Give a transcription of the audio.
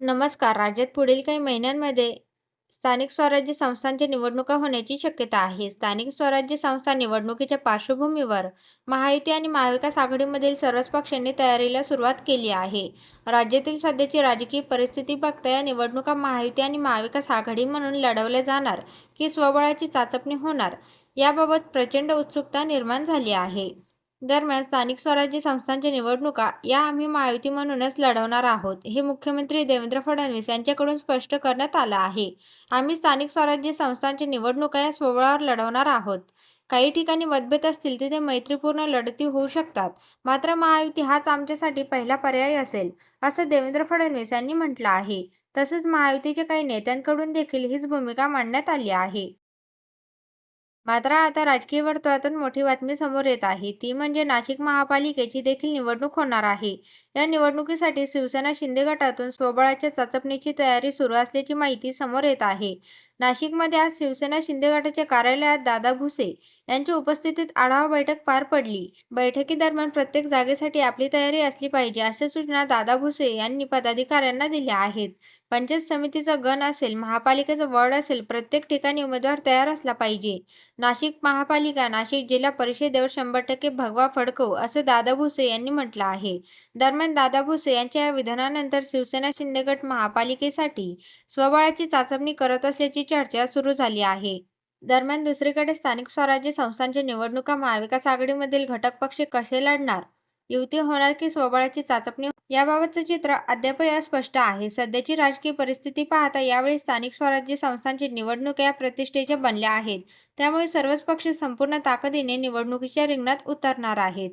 नमस्कार. राज्यात पुढील काही महिन्यांमध्ये स्थानिक स्वराज्य संस्थांच्या निवडणुका होण्याची शक्यता आहे. स्थानिक स्वराज्य संस्था निवडणुकीच्या पार्श्वभूमीवर महायुती आणि महाविकास आघाडीमधील सर्वच पक्षांनी तयारीला सुरुवात केली आहे. राज्यातील सध्याची राजकीय परिस्थिती बघता या निवडणुका महायुती आणि महाविकास आघाडी म्हणून लढवल्या जाणार की स्वबळाची चाचपणी होणार, याबाबत प्रचंड उत्सुकता निर्माण झाली आहे. दरम्यान, स्थानिक स्वराज्य संस्थांच्या निवडणुका या आम्ही महायुती म्हणूनच लढवणार आहोत, हे मुख्यमंत्री देवेंद्र फडणवीस यांच्याकडून स्पष्ट करण्यात आलं आहे. आम्ही स्थानिक स्वराज्य संस्थांच्या निवडणुका या स्वबळावर लढवणार आहोत. काही ठिकाणी मतभेद असतील तिथे मैत्रीपूर्ण लढती होऊ शकतात. मात्र महायुती हाच आमच्यासाठी पहिला पर्याय असेल, असं देवेंद्र फडणवीस यांनी म्हटलं आहे. तसंच महायुतीच्या काही नेत्यांकडून देखील हीच भूमिका मांडण्यात आली आहे. मात्र आता राजकीय वर्तुळातून मोठी बातमी समोर येत आहे. ती म्हणजे नाशिक महापालिकेची देखील निवडणूक होणार आहे. या निवडणुकीसाठी शिवसेना शिंदे गटातून स्वबळाच्या चाचपणीची तयारी सुरू असल्याची माहिती समोर येत आहे. नाशिकमध्ये आज शिवसेना शिंदे गटाच्या कार्यालयात दादा भुसे यांच्या उपस्थितीत आढावा बैठक पार पडली. बैठकीदरम्यान प्रत्येक जागेसाठी आपली तयारी असली पाहिजे, अशा सूचना दादा भुसे यांनी पदाधिकाऱ्यांना दिल्या आहेत. पंचायत समितीचा गण असेल, महापालिकेचं वॉर्ड असेल, प्रत्येक ठिकाणी उमेदवार तयार असला पाहिजे. नाशिक महापालिका, नाशिक जिल्हा परिषदेवर शंभर टक्के भगवा फडकवू, असं दादा भुसे यांनी म्हटलं आहे. दरम्यान, दादा भुसे यांच्या या विधानानंतर शिवसेना शिंदेगट महापालिकेसाठी स्वबळाची चाचपणी करत असल्याची चर्चा सुरू झाली आहे. दरम्यान, दुसरीकडे स्थानिक स्वराज्य संस्थांच्या निवडणुका महाविकास आघाडीमधील घटक पक्ष कसे लढणार? युती होणार की स्वबळाची चाचपणी हो-, याबाबतचं चित्र अद्यापही अस्पष्ट आहे. सध्याची राजकीय परिस्थिती पाहता यावेळी स्थानिक स्वराज्य संस्थांची निवडणूक या प्रतिष्ठेच्या बनल्या आहेत. त्यामुळे सर्वच पक्ष संपूर्ण ताकदीने निवडणुकीच्या रिंगणात उतरणार आहेत.